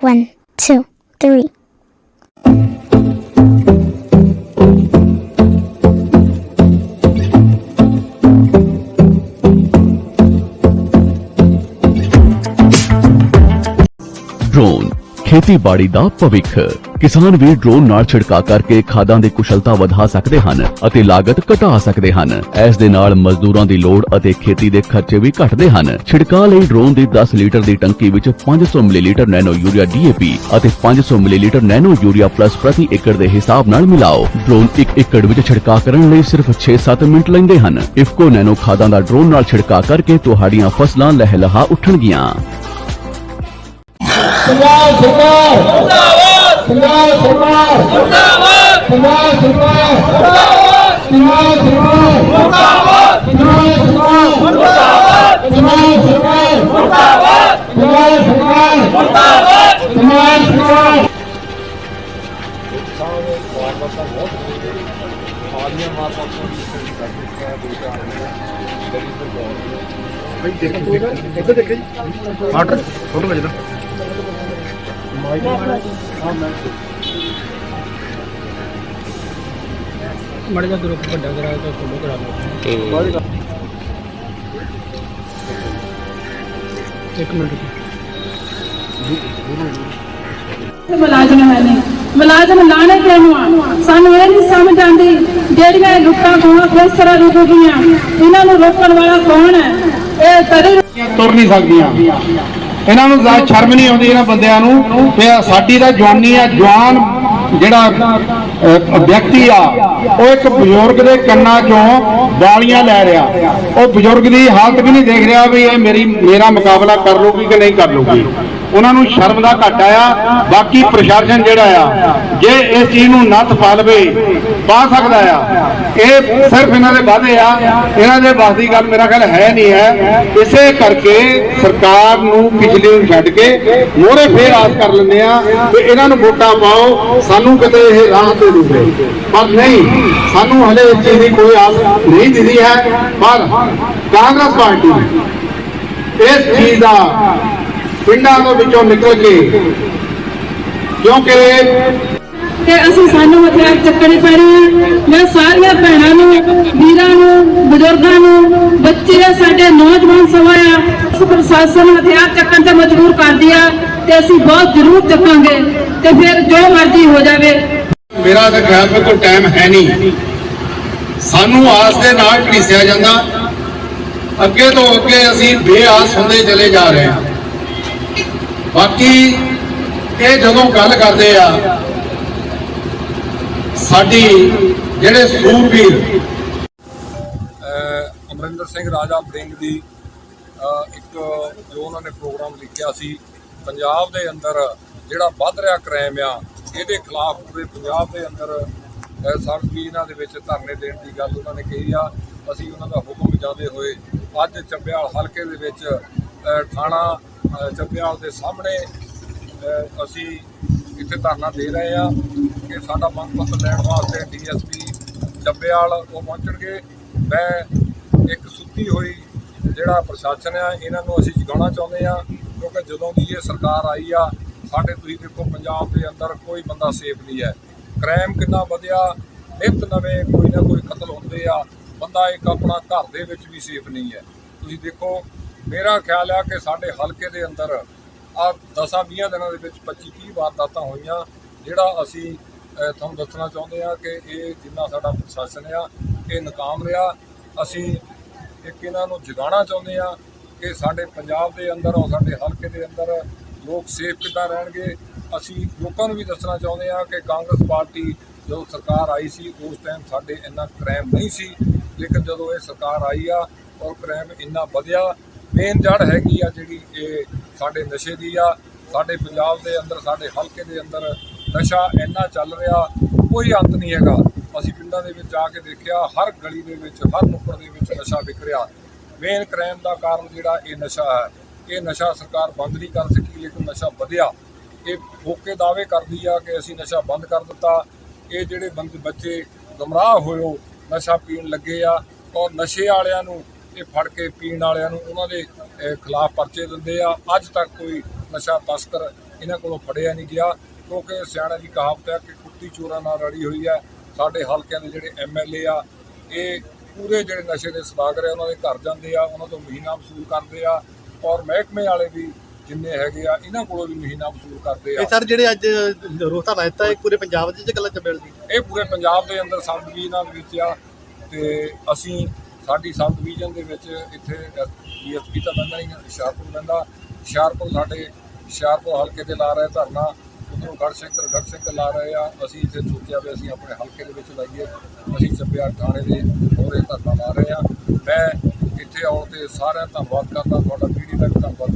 One, two, three. Drone खेतीबाड़ी का भविख ਕਿਸਾਨ ਵੀ ਡਰੋਨ ਨਾਲ ਛਿੜਕਾ ਕਰਕੇ ਖਾਦਾਂ ਦੀ ਕੁਸ਼ਲਤਾ ਵਧਾ ਸਕਦੇ ਹਨ ਅਤੇ ਲਾਗਤ ਘਟਾ ਸਕਦੇ ਹਨ। ਇਸ ਦੇ ਨਾਲ ਮਜ਼ਦੂਰਾਂ ਦੀ ਲੋੜ ਅਤੇ ਖੇਤੀ ਦੇ ਖਰਚੇ ਵੀ ਘਟਦੇ ਹਨ। ਛਿੜਕਾ ਲਈ ਡਰੋਨ ਦੀ 10 ਲੀਟਰ ਦੀ ਟੰਕੀ ਵਿੱਚ 500 ਮਿਲੀਲੀਟਰ ਨੈਨੋ ਯੂਰੀਆ ਡੀਏਪੀ ਅਤੇ 500 ਮਿਲੀਲੀਟਰ ਨੈਨੋ ਯੂਰੀਆ ਪਲੱਸ ਪ੍ਰਤੀ ਏਕੜ ਦੇ ਹਿਸਾਬ ਨਾਲ ਮਿਲਾਓ। ਡਰੋਨ 1 ਏਕੜ ਵਿੱਚ ਛਿੜਕਾ ਕਰਨ ਲਈ ਸਿਰਫ 6-7 ਮਿੰਟ ਲੈਂਦੇ ਹਨ। ਇਫਕੋ ਨੈਨੋ ਖਾਦਾਂ ਦਾ ਡਰੋਨ ਨਾਲ ਛਿੜਕਾ ਕਰਕੇ ਤੁਹਾਡੀਆਂ ਫਸਲਾਂ ਲਹਿਲਹਾ ਉੱਠਣਗੀਆਂ। ਪੰਜਾਬ ਸਰਕਾਰ ਪੰਜਾਬ ਸਰਕਾਰ। ਮੁਰਦਾਬਾਦ। ਪੰਜਾਬ ਸਰਕਾਰ। ਮੁਰਦਾਬਾਦ। ਪੰਜਾਬ ਸਰਕਾਰ। ਮੁਰਦਾਬਾਦ। ਪੰਜਾਬ ਸਰਕਾਰ। ਮੁਰਦਾਬਾਦ। ਪੰਜਾਬ ਸਰਕਾਰ। ਮੁਰਦਾਬਾਦ। ਪੰਜਾਬ ਸਰਕਾਰ। ਮੁਰਦਾਬਾਦ। ਪੰਜਾਬ ਸਰਕਾਰ। ਮੜ ਜਾ ਗਰੁੱਪ ਵੱਡਾ ਕਰਾ ਕੇ ਫੋਲੋ ਕਰਾ ਲਓ ਇੱਕ ਮਿੰਟ ਮੁਲਾਜ਼ਮ ਹੈ ਨਹੀਂ। ਮੁਲਾਜ਼ਮ ਲਾਣੇ ਕਿਉਂ ਆ? ਸਾਨੂੰ ਇਹ ਨਹੀਂ ਸਮਝ ਆਉਂਦੀ ਜਿਹੜੀਆਂ ਲੁੱਟਾਂ ਖੋਹਾਂ ਕਿਸ ਤਰ੍ਹਾਂ ਰੁਕੂਗੀਆਂ ਇਹਨਾਂ ਨੂੰ ਰੋਕਣ ਵਾਲਾ ਕੌਣ ਹੈ? ਇਹ ਤਦੇ ਤੁਰ ਨਹੀਂ ਸਕਦੀਆਂ। ਇਹਨਾਂ ਨੂੰ ਜ਼ਿਆਦਾ ਸ਼ਰਮ ਨਹੀਂ ਆਉਂਦੀ ਇਹਨਾਂ ਬੰਦਿਆਂ ਨੂੰ ਤੇ ਸਾਡੀ ਤਾਂ ਜਵਾਨੀ ਆ, ਜਵਾਨ ਜਿਹੜਾ ਵਿਅਕਤੀ ਆ, ਉਹ ਇੱਕ ਬਜ਼ੁਰਗ ਦੇ ਕੰਨਾਂ ਚੋਂ ਵਾਲੀਆਂ ਲੈ ਰਿਹਾ। ਉਹ ਬਜ਼ੁਰਗ ਦੀ ਹਾਲਤ ਵੀ ਨਹੀਂ ਦੇਖ ਰਿਹਾ ਵੀ ਇਹ ਮੇਰੀ, ਮੇਰਾ ਮੁਕਾਬਲਾ ਕਰ ਲੂਗੀ ਕਿ ਨਹੀਂ ਕਰ ਲੂਗੀ ਉਹਨਾਂ ਨੂੰ ਸ਼ਰਮ ਦਾ ਘਾਟਾ ਆ, ਬਾਕੀ ਪ੍ਰਸ਼ਾਸਨ ਜਿਹੜਾ ਆ, ਜੇ ਇਸ ਚੀਜ਼ ਨੂੰ ਨੱਥ ਪਾ ਲਵੇ, ਪਾ ਸਕਦਾ ਆ। ਇਹ ਸਿਰਫ ਇਹਨਾਂ ਦੇ ਵਾਅਦੇ ਆ, ਇਹਨਾਂ ਦੇ ਵਾਸ ਦੀ ਗੱਲ ਮੇਰਾ ਖਿਆਲ ਹੈ ਨਹੀਂ ਹੈ। ਇਸੇ ਕਰਕੇ ਸਰਕਾਰ ਨੂੰ ਪਿਛਲੀ ਨੂੰ ਛੱਡ ਕੇ ਮੋਹਰੇ ਫੇਰ ਆਸ ਕਰ ਲੈਂਦੇ ਆ ਕਿ ਇਹਨਾਂ ਨੂੰ ਵੋਟਾਂ ਪਾਓ, ਸਾਨੂੰ ਕਿਤੇ ਇਹ ਰਾਹ ਤੇ ਦੂਗੇ ਪਰ ਨਹੀਂ, ਸਾਨੂੰ ਹਲੇ ਇਸ ਚੀਜ਼ ਦੀ ਕੋਈ ਆਸ ਨਹੀਂ ਦਿੰਦੀ ਹੈ। ਪਰ ਕਾਂਗਰਸ ਪਾਰਟੀ ਇਸ ਚੀਜ਼ ਦਾ ਪਿੰਡਾਂ ਦੇ ਵਿੱਚੋਂ ਨਿਕਲ ਕੇ ਕਿਉਂਕਿ ਕਿ ਅਸੀਂ ਸਾਨੂੰ ਹਥਿਆਰ ਚੱਕਣੇ ਪੈਣੇ ਆ। ਮੈਂ ਸਾਰੀਆਂ ਭੈਣਾਂ ਨੂੰ ਵੀਰਾਂ ਨੂੰ ਬਜ਼ੁਰਗਾਂ ਨੂੰ ਬੱਚੇ ਸਾਡੇ ਨੌਜਵਾਨ ਸਮਾਂ ਆ ਇਸ ਪ੍ਰਸ਼ਾਸਨ ਹਥਿਆਰ ਚੱਕਣ ਤੇ ਮਜਬੂਰ ਕਰਦੀ ਆ ਤੇ ਅਸੀਂ ਬਹੁਤ ਜ਼ਰੂਰ ਚੱਕਾਂਗੇ ਤੇ ਫਿਰ ਜੋ ਮਰਜ਼ੀ ਹੋ ਜਾਵੇ। ਮੇਰਾ ਤਾਂ ਖਿਆਲ ਵਿੱਚ ਕੋਈ ਟਾਈਮ ਹੈ ਨਹੀਂ। ਸਾਨੂੰ ਆਸ ਦੇ ਨਾਲ ਘੜੀਸਿਆ ਜਾਂਦਾ। ਅੱਗੇ ਤੋਂ ਅੱਗੇ ਅਸੀਂ ਬੇਆਸ ਹੁੰਦੇ ਚਲੇ ਜਾ ਰਹੇ ਹਾਂ। ਬਾਕੀ ਇਹ ਜਦੋਂ ਗੱਲ ਕਰਦੇ ਆ, ਸਾਡੀ ਜਿਹੜੇ ਸੂਰਬੀਰ ਅਮਰਿੰਦਰ ਸਿੰਘ ਰਾਜਾ ਬੜਿੰਗ ਦੀ ਇੱਕ ਜੋ ਉਹਨਾਂ ਨੇ ਪ੍ਰੋਗਰਾਮ ਲਿਖਿਆ ਸੀ, ਪੰਜਾਬ ਦੇ ਅੰਦਰ ਜਿਹੜਾ ਵੱਧ ਰਿਹਾ ਕ੍ਰਾਈਮ ਆ, ਇਹਦੇ ਖਿਲਾਫ ਪੂਰੇ ਪੰਜਾਬ ਦੇ ਅੰਦਰ, ਅਹ ਸਭ ਵੀ ਇਹਨਾਂ ਦੇ ਵਿੱਚ ਧਰਨੇ ਦੇਣ ਦੀ ਗੱਲ ਉਹਨਾਂ ਨੇ ਕਹੀ ਆ। ਅਸੀਂ ਉਹਨਾਂ ਦਾ ਹੁਕਮ ਜਾਂਦੇ ਹੋਏ ਅੱਜ ਚੱਬਿਆਲ ਹਲਕੇ ਦੇ ਵਿੱਚ ਥਾਣਾ ਅਹ ਦੇ ਸਾਹਮਣੇ ਅਸੀਂ ਇੱਥੇ ਧਰਨਾ ਦੇ ਰਹੇ ਆ ਕਿ ਸਾਡਾ ਮੰਗ ਪੱਤਰ ਲੈਣ ਵਾਸਤੇ ਡੀਐਸਪੀ ਚੱਬੇਵਾਲ ਉਹ ਪਹੁੰਚਣਗੇ। ਮੈਂ ਇੱਕ ਸੁੱਤੀ ਹੋਈ ਜਿਹੜਾ ਪ੍ਰਸ਼ਾਸਨ ਆ, ਇਹਨਾਂ ਨੂੰ ਅਸੀਂ ਜਗਾਉਣਾ ਚਾਹੁੰਦੇ ਆ ਕਿਉਂਕਿ ਜਦੋਂ ਦੀ ਇਹ ਸਰਕਾਰ ਆਈ ਆ, ਸਾਡੇ ਤੁਸੀਂ ਦੇਖੋ ਪੰਜਾਬ ਦੇ ਅੰਦਰ ਕੋਈ ਬੰਦਾ ਸੇਫ ਨਹੀਂ ਹੈ। ਕ੍ਰਾਈਮ ਕਿੰਨਾ ਵਧਿਆ, ਨਿਤ ਨਵੇਂ ਕੋਈ ਨਾ ਕੋਈ ਕਤਲ ਹੁੰਦੇ ਆ, ਬੰਦਾ ਇੱਕ ਆਪਣਾ ਘਰ ਦੇ ਵਿੱਚ ਵੀ ਸੇਫ ਨਹੀਂ ਹੈ। ਤੁਸੀਂ ਦੇਖੋ ਮੇਰਾ ਖਿਆਲ ਆ ਕਿ ਸਾਡੇ ਹਲਕੇ ਦੇ ਅੰਦਰ ਆ 10-20 ਦਿਨਾਂ ਦੇ ਵਿੱਚ 25-30 ਵਾਰਦਾਤਾਂ ਹੋਈਆਂ, ਜਿਹੜਾ ਅਸੀਂ ਤੁਹਾਨੂੰ ਦੱਸਣਾ ਚਾਹੁੰਦੇ ਆ ਕਿ ਇਹ ਜਿੰਨਾ ਸਾਡਾ ਪ੍ਰਸ਼ਾਸਨ ਆ, ਇਹ ਨਾਕਾਮ ਰਿਹਾ। ਅਸੀਂ ਇੱਕ ਇਹਨਾਂ ਨੂੰ ਜਗਾਉਣਾ ਚਾਹੁੰਦੇ ਆ ਕਿ ਸਾਡੇ ਪੰਜਾਬ ਦੇ ਅੰਦਰ ਔਰ ਸਾਡੇ ਹਲਕੇ ਦੇ ਅੰਦਰ ਲੋਕ ਸੇਫ ਕਿੱਦਾਂ ਰਹਿਣਗੇ। ਅਸੀਂ ਲੋਕਾਂ ਨੂੰ ਵੀ ਦੱਸਣਾ ਚਾਹੁੰਦੇ ਆ ਕਿ ਕਾਂਗਰਸ ਪਾਰਟੀ ਜਦੋਂ ਸਰਕਾਰ ਆਈ ਸੀ, ਉਸ ਟਾਈਮ ਸਾਡੇ ਇੰਨਾ ਕ੍ਰਾਈਮ ਨਹੀਂ ਸੀ, ਲੇਕਿਨ ਜਦੋਂ ਇਹ ਸਰਕਾਰ ਆਈ ਆ ਔਰ ਕ੍ਰਾਈਮ ਇੰਨਾ ਵਧਿਆ ਮੇਨ ਜੜ ਹੈਗੀ ਆ ਜਿਹੜੀ ਇਹ ਸਾਡੇ ਨਸ਼ੇ ਦੀ ਆ, ਸਾਡੇ ਪੰਜਾਬ ਦੇ ਅੰਦਰ, ਸਾਡੇ ਹਲਕੇ ਦੇ ਅੰਦਰ ਨਸ਼ਾ ਇੰਨਾ ਚੱਲ ਰਿਹਾ, ਕੋਈ ਅੰਤ ਨਹੀਂ ਹੈਗਾ। ਅਸੀਂ ਪਿੰਡਾਂ ਦੇ ਵਿੱਚ ਜਾ ਕੇ ਦੇਖਿਆ, ਹਰ ਗਲੀ ਦੇ ਵਿੱਚ, ਹਰ ਨੁੱਕਰ ਦੇ ਵਿੱਚ ਨਸ਼ਾ ਵਿਕ ਰਿਹਾ। ਮੇਨ ਕ੍ਰਾਈਮ ਦਾ ਕਾਰਨ ਜਿਹੜਾ ਇਹ ਨਸ਼ਾ ਹੈ, ਇਹ ਨਸ਼ਾ ਸਰਕਾਰ ਬੰਦ ਨਹੀਂ ਕਰ ਸਕੀ, ਲੇਕਿਨ ਨਸ਼ਾ ਵਧਿਆ। ਇਹ ਫੋਕੇ ਦਾਅਵੇ ਕਰਦੀ ਆ ਕਿ ਅਸੀਂ ਨਸ਼ਾ ਬੰਦ ਕਰ ਦਿੱਤਾ। ਇਹ ਜਿਹੜੇ ਬੰਦੇ ਬੱਚੇ ਗਮਰਾਹ ਹੋਇਓ ਨਸ਼ਾ ਪੀਣ ਲੱਗੇ ਆ ਔਰ ਨਸ਼ੇ ਵਾਲਿਆਂ ਨੂੰ ਇਹ ਫੜ ਕੇ ਪੀਣ ਵਾਲਿਆਂ ਨੂੰ ਉਹਨਾਂ ਦੇ ਖਿਲਾਫ ਪਰਚੇ ਦਿੰਦੇ ਆ। ਅੱਜ ਤੱਕ ਕੋਈ ਨਸ਼ਾ ਤਸਕਰ ਇਹਨਾਂ ਕੋਲੋਂ ਫੜਿਆ ਨਹੀਂ ਗਿਆ। ਕਿਉਂਕਿ ਸਿਆਣਾ ਦੀ ਕਹਾਵਤ ਹੈ ਕਿ ਕੁੱਤੀ ਚੋਰਾਂ ਨਾਲ ਰੜੀ ਹੋਈ ਹੈ। ਸਾਡੇ ਹਲਕਿਆਂ ਦੇ ਜਿਹੜੇ ਐਮਐਲਏ ਆ ਇਹ ਪੂਰੇ ਜਿਹੜੇ ਨਸ਼ੇ ਦੇ ਸਦਾਗਰ ਆ ਉਹਨਾਂ ਦੇ ਘਰ ਜਾਂਦੇ ਆ ਉਹਨਾਂ ਤੋਂ ਮਹੀਨਾ ਵਸੂਲ ਕਰਦੇ ਆ। ਔਰ ਮਹਿਕਮੇ ਵਾਲੇ ਵੀ ਜਿੰਨੇ ਹੈਗੇ ਆ ਇਹਨਾਂ ਕੋਲੋਂ ਵੀ ਮਹੀਨਾ ਵਸੂਲ ਕਰਦੇ ਆ। ਇਹ ਸਰ ਜਿਹੜੇ ਅੱਜ ਧਰਨਾ ਦਿੱਤਾ ਇਹ ਪੂਰੇ ਪੰਜਾਬ ਦੇ ਚ ਕੱਲਾ ਚੰਬੇੜ ਦੀ? ਇਹ ਪੂਰੇ ਪੰਜਾਬ ਦੇ ਅੰਦਰ ਸਬ ਡਿਵੀਜ਼ਨਾਂ ਦੇ ਵਿੱਚ ਆ। ਤੇ ਅਸੀਂ ਸਾਡੀ ਸਬ ਡਿਵੀਜ਼ਨ ਦੇ ਵਿੱਚ ਇੱਥੇ ਡੀਐਸਪੀ ਤਾਂ ਬੰਦਾ ਹੀ ਆ, ਹੁਸ਼ਿਆਰਪੁਰ ਬੰਦਾ। ਹੁਸ਼ਿਆਰਪੁਰ ਸਾਡੇ ਹੁਸ਼ਿਆਰਪੁਰ ਹਲਕੇ ਤੇ ਲਾ ਰਹੇ ਧਰਨਾ ਉਧਰੋਂ ਗੜਸ਼ੰਕਰ ਸਿੰਘ ਲਾ ਰਹੇ ਆ। ਅਸੀਂ ਇੱਥੇ ਸੋਚਿਆ ਵੀ ਅਸੀਂ ਆਪਣੇ ਹਲਕੇ ਦੇ ਵਿੱਚ ਲਾਈਏ। ਅਸੀਂ ਚੱਬਿਆ ਥਾਣੇ ਦੇ ਮੋਹਰੇ ਧਰਨਾ ਲਾ ਰਹੇ ਆ। ਮੈਂ ਇੱਥੇ ਆਉਣ ਤੇ ਸਾਰਿਆਂ ਦਾ ਧੰਨਵਾਦ ਕਰਦਾ। ਤੁਹਾਡਾ ਪੀੜੀ ਦਾ ਵੀ ਧੰਨਵਾਦ